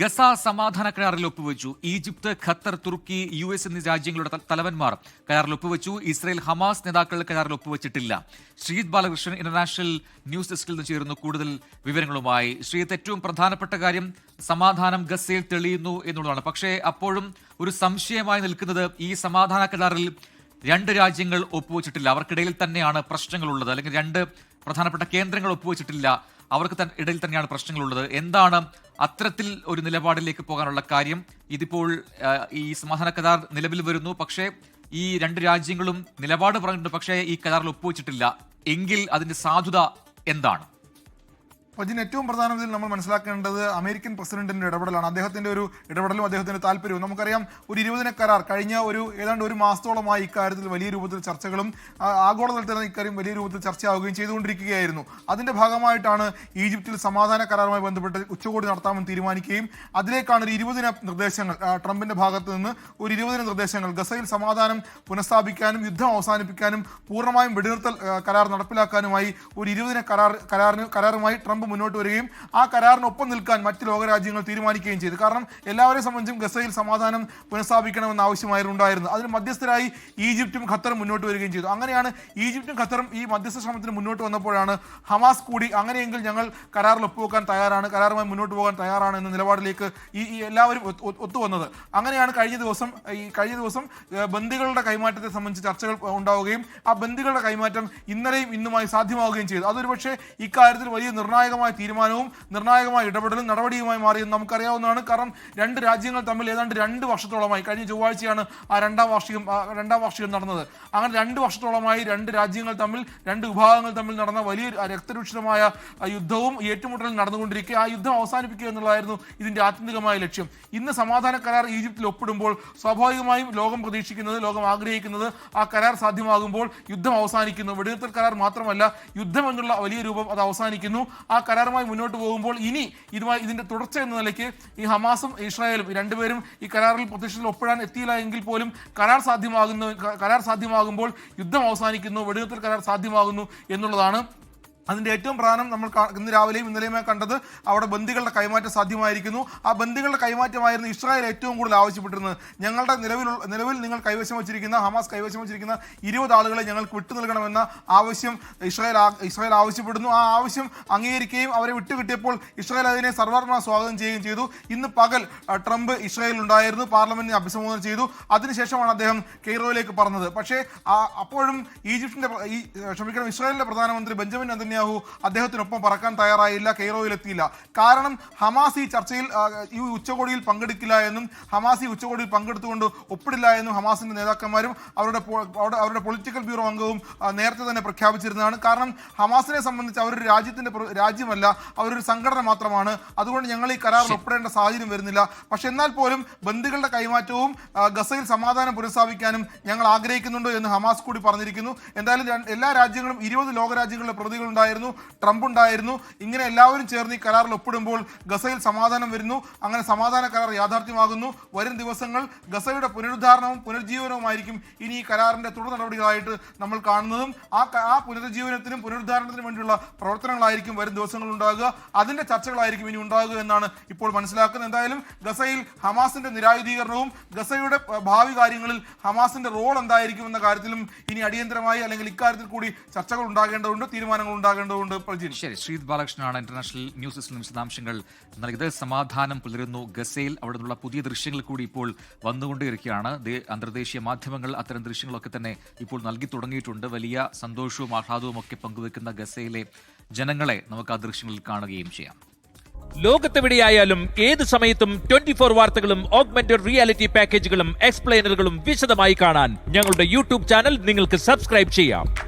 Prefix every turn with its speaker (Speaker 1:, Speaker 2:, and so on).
Speaker 1: Gaza സമാധാന കരാറിൽ ഒപ്പുവെച്ചു. Egypt Qatar Turkey U S എന്നീ രാജ്യങ്ങളുടെ തലവന്മാർ കരാറിൽ ഒപ്പുവെച്ചു. ഇസ്രയേൽ ഹമാസ് നേതാക്കൾ കരാറിൽ ഒപ്പുവെച്ചിട്ടില്ല. ശ്രീജിത് ബാലകൃഷ്ണൻ ഇന്റർനാഷണൽ ന്യൂസ് ഡെസ്കിൽ നിന്ന് ചേരുന്നു കൂടുതൽ വിവരങ്ങളുമായി. ശ്രീജിത്ത് ഏറ്റവും പ്രധാനപ്പെട്ട കാര്യം സമാധാനം ഗസയിൽ തെളിയുന്നു എന്നുള്ളതാണ്. പക്ഷേ അപ്പോഴും ഒരു സംശയമായി നിൽക്കുന്നത് ഈ സമാധാന കരാറിൽ രണ്ട് രാജ്യങ്ങൾ ഒപ്പുവെച്ചിട്ടില്ല. അവർക്കിടയിൽ തന്നെയാണ് പ്രശ്നങ്ങളുള്ളത്. അല്ലെങ്കിൽ രണ്ട് പ്രധാനപ്പെട്ട കേന്ദ്രങ്ങൾ ഒപ്പുവെച്ചിട്ടില്ല. അവർക്ക് ഇടയിൽ തന്നെയാണ് പ്രശ്നങ്ങളുള്ളത്. എന്താണ് അത്തരത്തിൽ ഒരു നിലപാടിലേക്ക് പോകാനുള്ള കാര്യം? ഇതിപ്പോൾ ഈ സമാധാന കരാർ നിലവിൽ വരുന്നു. പക്ഷേ ഈ രണ്ട് രാജ്യങ്ങളും നിലപാട് പറഞ്ഞിട്ടുണ്ട്. പക്ഷേ ഈ കരാറിൽ ഒപ്പുവെച്ചിട്ടില്ല. എങ്കിൽ അതിന്റെ സാധുത എന്താണ്?
Speaker 2: അപ്പോൾ ഇതിന് ഏറ്റവും പ്രധാനത്തിൽ നമ്മൾ മനസ്സിലാക്കേണ്ടത് അമേരിക്കൻ പ്രസിഡന്റിന്റെ ഇടപെടലാണ്. അദ്ദേഹത്തിന്റെ ഒരു ഇടപെടലും അദ്ദേഹത്തിന്റെ താല്പര്യവും. നമുക്കറിയാം ഒരു ഇരുപതിന കരാർ കഴിഞ്ഞ ഒരു ഏതാണ്ട് ഒരു മാസത്തോളമായി ഇക്കാര്യത്തിൽ വലിയ രൂപത്തിൽ ചർച്ചകളും ആഗോളതലത്തിൽ തന്നെ ഇക്കാര്യം വലിയ രൂപത്തിൽ ചർച്ചയാവുകയും ചെയ്തുകൊണ്ടിരിക്കുകയായിരുന്നു. അതിന്റെ ഭാഗമായിട്ടാണ് ഈജിപ്തിൽ സമാധാന കരാറുമായി ബന്ധപ്പെട്ട് ഉച്ചകോടി നടത്താമെന്ന് തീരുമാനിക്കുകയും അതിലേക്കാണ് ഒരു ഇരുപതിന നിർദ്ദേശങ്ങൾ ട്രംപിന്റെ ഭാഗത്ത് നിന്ന് ഒരു ഇരുപതിന നിർദ്ദേശങ്ങൾ ഗസയിൽ സമാധാനം പുനഃസ്ഥാപിക്കാനും യുദ്ധം അവസാനിപ്പിക്കാനും പൂർണമായും വെടിനിർത്തൽ കരാർ നടപ്പിലാക്കാനുമായി ഒരു ഇരുപതിന കരാർ കരാറിന് കരാറുമായി ട്രംപ് മുന്നോട്ട് വരികയും ആ കരാറിനൊപ്പം നിൽക്കാൻ മറ്റ് ലോകരാജ്യങ്ങൾ തീരുമാനിക്കുകയും ചെയ്തു. കാരണം എല്ലാവരെയും സംബന്ധിച്ചും ഗസയിൽ സമാധാനം പുനഃസ്ഥാപിക്കണമെന്ന ആവശ്യമായിരുന്നു ഉണ്ടായിരുന്നു അതിന് മധ്യസ്ഥരായി ഈജിപ്തും ഖത്തറും മുന്നോട്ട് വരികയും ചെയ്തു. അങ്ങനെയാണ് ഈജിപ്തും ഖത്തറും ഈ മധ്യസ്ഥ ശ്രമത്തിന് മുന്നോട്ട് വന്നപ്പോഴാണ് ഹമാസ് കൂടി അങ്ങനെയെങ്കിൽ ഞങ്ങൾ കരാറിൽ ഒപ്പുവെക്കാൻ തയ്യാറാണ് കരാറുമായി മുന്നോട്ട് പോകാൻ തയ്യാറാണ് എന്ന നിലപാടിലേക്ക് ഈ എല്ലാവരും ഒത്ത് ഒത്ത് ഒത്തുവന്നത് അങ്ങനെയാണ് കഴിഞ്ഞ ദിവസം ഈ കഴിഞ്ഞ ദിവസം ബന്ദികളുടെ കൈമാറ്റത്തെ സംബന്ധിച്ച് ചർച്ചകൾ ഉണ്ടാവുകയും ആ ബന്ദികളുടെ കൈമാറ്റം ഇന്നലെയും ഇന്നുമായി സാധ്യമാവുകയും ചെയ്തു. അതൊരു പക്ഷേ ഇക്കാര്യത്തിൽ വലിയ നിർണായകമായ തീരുമാനവും നിർണായകമായ ഇടപെടലും നടപടിയുമായി മാറിയെന്ന് നമുക്കറിയാവുന്നതാണ്. കാരണം രണ്ട് രാജ്യങ്ങൾ തമ്മിൽ ഏതാണ്ട് രണ്ട് വർഷത്തോളമായി കഴിഞ്ഞ ചൊവ്വാഴ്ചയാണ് ആ രണ്ടാം വാർഷികം രണ്ടാം വാർഷികം നടന്നത്. അങ്ങനെ രണ്ട് വർഷത്തോളമായി രണ്ട് രാജ്യങ്ങൾ തമ്മിൽ രണ്ട് വിഭാഗങ്ങൾ തമ്മിൽ നടന്ന വലിയ രക്തരൂക്ഷിതമായ യുദ്ധവും ഏറ്റുമുട്ടലും നടന്നുകൊണ്ടിരിക്കുക ആ യുദ്ധം അവസാനിപ്പിക്കുക എന്നുള്ളതായിരുന്നു ഇതിന്റെ ആത്യന്തികമായ ലക്ഷ്യം. ഇന്ന് സമാധാന കരാർ ഈജിപ്തിൽ ഒപ്പിടുമ്പോൾ സ്വാഭാവികമായും ലോകം പ്രതീക്ഷിക്കുന്നത് ലോകം ആഗ്രഹിക്കുന്നത് ആ കരാർ സാധ്യമാകുമ്പോൾ യുദ്ധം അവസാനിക്കുന്നു. വെടിനിർത്തൽ കരാർ മാത്രമല്ല യുദ്ധം എന്നുള്ള വലിയ രൂപം അത് അവസാനിക്കുന്നു. ആ കരാറുമായി മുന്നോട്ട് പോകുമ്പോൾ ഇനി ഇതുമായി ഇതിന്റെ തുടർച്ച എന്ന നിലയ്ക്ക് ഈ ഹമാസും ഇസ്രായേലും രണ്ടുപേരും ഈ കരാറിൽ പ്രത്യക്ഷത്തിൽ ഒപ്പിടാൻ എത്തിയില്ല എങ്കിൽ പോലും കരാർ സാധ്യമാകുന്ന കരാർ സാധ്യമാകുമ്പോൾ യുദ്ധം അവസാനിക്കുന്നു വെടിനിർത്തൽ കരാർ സാധ്യമാകുന്നു എന്നുള്ളതാണ് അതിന്റെ ഏറ്റവും പ്രധാനം നമ്മൾ ഇന്ന് രാവിലെയും ഇന്നലെയുമായി കണ്ടത് അവിടെ ബന്ദികളുടെ കൈമാറ്റം സാധ്യമായിരിക്കുന്നു. ആ ബന്ദികളുടെ കൈമാറ്റമായിരുന്നു ഇസ്രായേൽ ഏറ്റവും കൂടുതൽ ആവശ്യപ്പെട്ടിരുന്നത്. ഞങ്ങളുടെ നിലവിലുള്ള നിലവിൽ നിങ്ങൾ കൈവശം വച്ചിരിക്കുന്ന ഹമാസ് കൈവശം വച്ചിരിക്കുന്ന ഇരുപത് ആളുകളെ ഞങ്ങൾക്ക് വിട്ടു നൽകണമെന്ന ആവശ്യം ഇസ്രായേൽ ഇസ്രായേൽ ആവശ്യപ്പെടുന്നു. ആ ആവശ്യം അംഗീകരിക്കുകയും അവരെ വിട്ടുകിട്ടിയപ്പോൾ ഇസ്രായേൽ അതിനെ സർവർണ സ്വാഗതം ചെയ്യുകയും ചെയ്തു. ഇന്ന് പകൽ ട്രംപ് ഇസ്രായേലിൽ ഉണ്ടായിരുന്നു. പാർലമെന്റിനെ അഭിസംബോധന ചെയ്തു. അതിനുശേഷമാണ് അദ്ദേഹം കെയ്റോയിലേക്ക് പറഞ്ഞത്. പക്ഷേ അപ്പോഴും ഈജിപ്തിന്റെ ക്ഷമിക്കണം ഇസ്രായേലിന്റെ പ്രധാനമന്ത്രി ബെഞ്ചമിൻ നെതന്യാഹു അദ്ദേഹത്തിനൊപ്പം പറക്കാൻ തയ്യാറായില്ല കെയ്റോയിലെത്തിയില്ല. കാരണം ഹമാസ് ഈ ചർച്ചയിൽ ഈ ഉച്ചകോടിയിൽ പങ്കെടുക്കില്ല എന്നും ഹമാസ് ഈ ഉച്ചകോടിയിൽ പങ്കെടുത്തുകൊണ്ട് ഒപ്പിടില്ല എന്നും ഹമാസിന്റെ നേതാക്കന്മാരും അവരുടെ അവരുടെ പൊളിറ്റിക്കൽ ബ്യൂറോ അംഗവും നേരത്തെ തന്നെ പ്രഖ്യാപിച്ചിരുന്നതാണ്. കാരണം ഹമാസിനെ സംബന്ധിച്ച് അവരൊരു രാജ്യത്തിന്റെ രാജ്യമല്ല അവരൊരു സംഘടന മാത്രമാണ്. അതുകൊണ്ട് ഞങ്ങൾ ഈ കരാറിൽ ഒപ്പിടേണ്ട സാഹചര്യം വരുന്നില്ല. പക്ഷെ എന്നാൽ പോലും ബന്ധുക്കളുടെ കൈമാറ്റവും ഗസയിൽ സമാധാനം പുനഃസ്ഥാപിക്കാനും ഞങ്ങൾ ആഗ്രഹിക്കുന്നുണ്ട് എന്ന് ഹമാസ് കൂടി പറഞ്ഞിരിക്കുന്നു. എന്തായാലും എല്ലാ രാജ്യങ്ങളും ഇരുപത് ലോകരാജ്യങ്ങളുടെ പ്രതികൾ ഉണ്ടായിരുന്നു ട്രംപ് ഉണ്ടായിരുന്നു. ഇങ്ങനെ എല്ലാവരും ചേർന്ന് ഈ കരാറിൽ ഒപ്പിടുമ്പോൾ ഗസയിൽ സമാധാനം വരുന്നു. അങ്ങനെ സമാധാന കരാർ യാഥാർത്ഥ്യമാകുന്നു. വരും ദിവസങ്ങൾ ഗസയുടെ പുനരുദ്ധാരണവും പുനർജീവനവുമായിരിക്കും ഇനി ഈ കരാറിന്റെ തുടർ നടപടികളായിട്ട് നമ്മൾ കാണുന്നതും. ആ ആ പുനരുജ്ജീവനത്തിനും പുനരുദ്ധാരണത്തിനും വേണ്ടിയുള്ള പ്രവർത്തനങ്ങളായിരിക്കും വരും ദിവസങ്ങൾ ഉണ്ടാകുക. അതിന്റെ ചർച്ചകളായിരിക്കും ഇനി ഉണ്ടാകുക എന്നാണ് ഇപ്പോൾ മനസ്സിലാക്കുന്നത്. എന്തായാലും ഗസയിൽ ഹമാസിന്റെ നിരായുധീകരണവും ഗസയുടെ ഭാവി കാര്യങ്ങളിൽ ഹമാസിന്റെ റോൾ എന്തായിരിക്കും എന്ന കാര്യത്തിലും ഇനി അടിയന്തരമായി അല്ലെങ്കിൽ ഇക്കാര്യത്തിൽ കൂടി ചർച്ചകൾ ഉണ്ടാകേണ്ടതുണ്ട് തീരുമാനങ്ങൾ ഉണ്ടാകേണ്ടതുണ്ട് പ്രജിൻ.
Speaker 1: ശരി ശ്രീത് ബാലകൃഷ്ണനാണ് ഇന്റർനാഷണൽ ന്യൂസ് ഡെസ്കിൽ വിശദാംശങ്ങൾ നൽകിയത്. സമാധാനം പുലരുന്നു. ഗസയിൽ അവിടെ നിന്നുള്ള പുതിയ ദൃശ്യങ്ങൾ കൂടി ഇപ്പോൾ വന്നുകൊണ്ടിരിക്കുകയാണ് ദേ- അന്തർദേശീയ മാധ്യമങ്ങൾ അത്തരം ദൃശ്യങ്ങളൊക്കെ തന്നെ ഇപ്പോൾ നൽകി തുടങ്ങിയിട്ടുണ്ട്. വലിയ സന്തോഷവും ആഹ്ലാദവും ഒക്കെ പങ്കുവെക്കുന്ന ഗസയിലെ ജനങ്ങളെ നമുക്ക് ആ ദൃശ്യങ്ങളിൽ കാണുകയും ചെയ്യാം.
Speaker 3: ലോകത്തെവിടെയായാലും ഏത് സമയത്തും ട്വന്റി ഫോർ വാർത്തകളും ഓഗ്മെന്റഡ് റിയാലിറ്റി പാക്കേജുകളും എക്സ്പ്ലെയിനറുകളും വിശദമായി കാണാൻ ഞങ്ങളുടെ യൂട്യൂബ് ചാനൽ നിങ്ങൾക്ക് സബ്സ്ക്രൈബ് ചെയ്യാം.